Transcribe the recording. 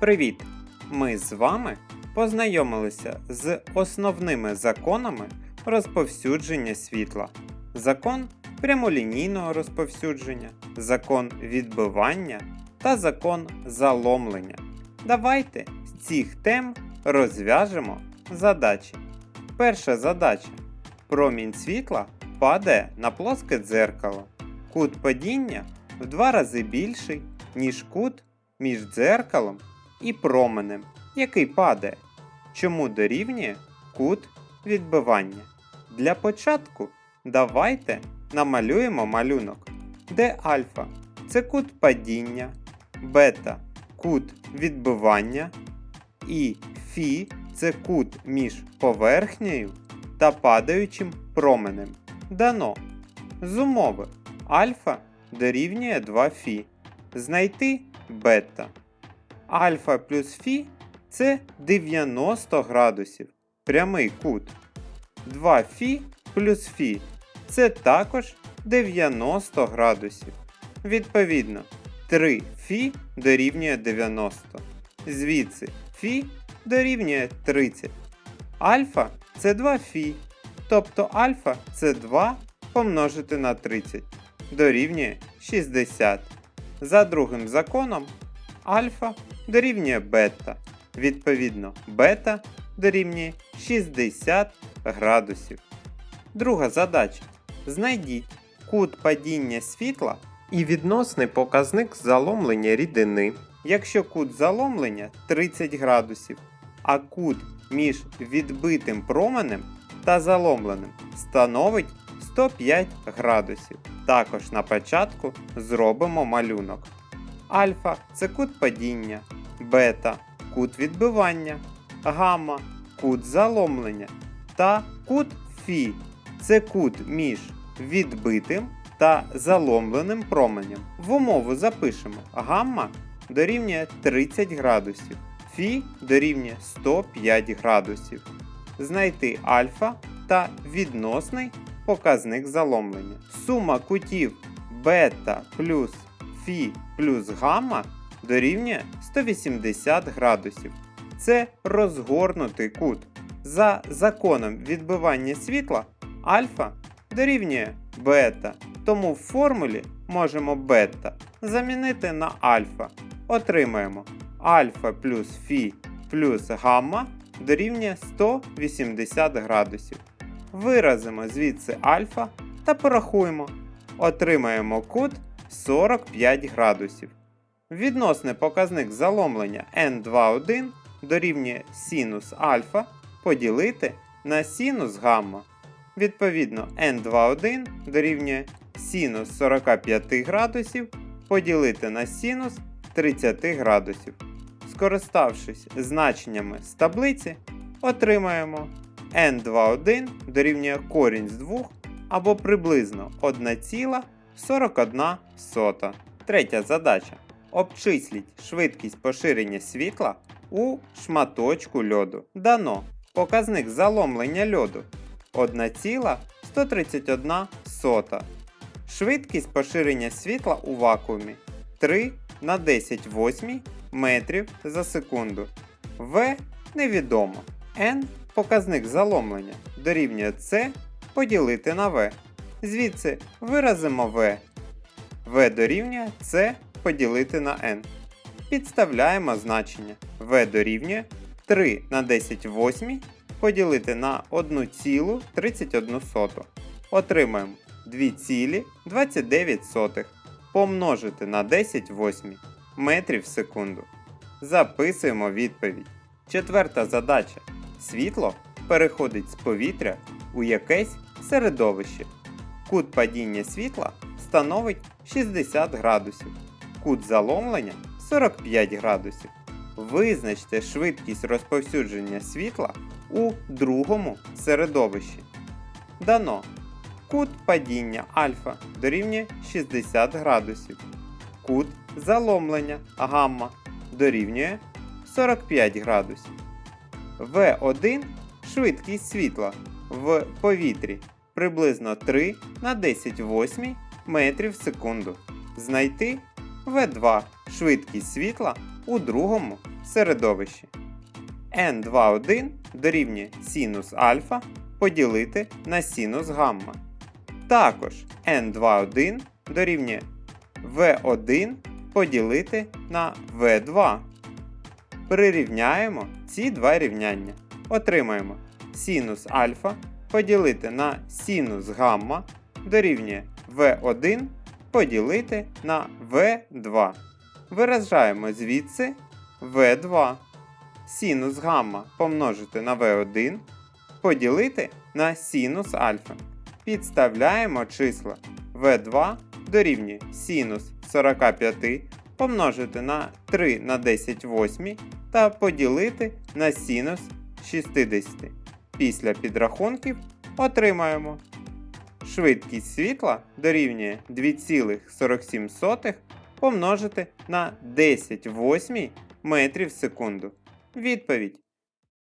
Привіт! Ми з вами познайомилися з основними законами розповсюдження світла. Закон прямолінійного розповсюдження, закон відбивання та закон заломлення. Давайте з цих тем розв'яжемо задачі. Перша задача. Промінь світла падає на плоске дзеркало. Кут падіння в два рази більший, ніж кут між дзеркалом і променем, який падає, чому дорівнює кут відбивання. Для початку давайте намалюємо малюнок, де альфа це кут падіння, бета кут відбивання і фі це кут між поверхнею та падаючим променем. Дано. З умови альфа дорівнює 2 фі. Знайти бета. Альфа плюс фі це 90 градусів. Прямий кут. 2 фі плюс фі це також 90 градусів. Відповідно, 3 фі дорівнює 90. Звідси фі дорівнює 30. Альфа це 2 фі. Тобто альфа це 2 помножити на 30 дорівнює 60. За другим законом альфа дорівнює бета. Відповідно, бета дорівнює 60 градусів. Друга задача. Знайдіть кут падіння світла і відносний показник заломлення рідини. Якщо кут заломлення 30 градусів, а кут між відбитим променем та заломленим становить 105 градусів. Також на початку зробимо малюнок. Альфа це кут падіння, бета кут відбивання, гамма кут заломлення та кут фі це кут між відбитим та заломленим променем. В умову запишемо гамма дорівнює 30 градусів, фі дорівнює 105 градусів. Знайти альфа та відносний показник заломлення. Сума кутів бета плюс фі плюс гамма дорівнює 180 градусів. Це розгорнутий кут. За законом відбивання світла альфа дорівнює бета. Тому в формулі можемо бета замінити на альфа. Отримаємо альфа плюс фі плюс гамма дорівнює 180 градусів. Виразимо звідси альфа та порахуємо. Отримаємо кут 45 градусів. Відносний показник заломлення n21 дорівнює синус альфа поділити на синус гамма. Відповідно, n21 дорівнює синус 45 градусів поділити на синус 30 градусів. Скориставшись значеннями з таблиці, отримаємо n21 дорівнює корінь з 2 або приблизно 1,41. Третя задача. Обчисліть швидкість поширення світла у шматочку льоду. Дано показник заломлення льоду 1,131. Швидкість поширення світла у вакуумі 3 на 10 восьмій метрів за секунду. В невідомо. N показник заломлення дорівнює С поділити на В. Звідси виразимо В. В дорівнює С поділити на n. Підставляємо значення v дорівнює 3 на 10 восьмій поділити на 1,31. Отримаємо 2,29 помножити на 10 восьмій метрів в секунду. Записуємо відповідь. Четверта задача. Світло переходить з повітря у якесь середовище. Кут падіння світла становить 60 градусів. Кут заломлення 45 градусів. Визначте швидкість розповсюдження світла у другому середовищі. Дано. Кут падіння альфа дорівнює 60 градусів. Кут заломлення гамма дорівнює 45 градусів. В1 швидкість світла в повітрі приблизно 3 на 10 восьмій метрів в секунду. Знайти В2 швидкість світла у другому середовищі. n21 дорівнює синус альфа поділити на синус гамма. Також n21 дорівнює v1 поділити на v2. Прирівняємо ці два рівняння. Отримаємо синус альфа поділити на синус гамма дорівнює v1 поділити на v2. Виражаємо звідси v2. Синус гамма помножити на v1 поділити на синус альфа. Підставляємо числа v2 дорівнює синус 45 помножити на 3 на 10 восьмій та поділити на синус 60. Після підрахунків отримаємо швидкість світла дорівнює 2,47 помножити на 10 восьмій метрів в секунду. Відповідь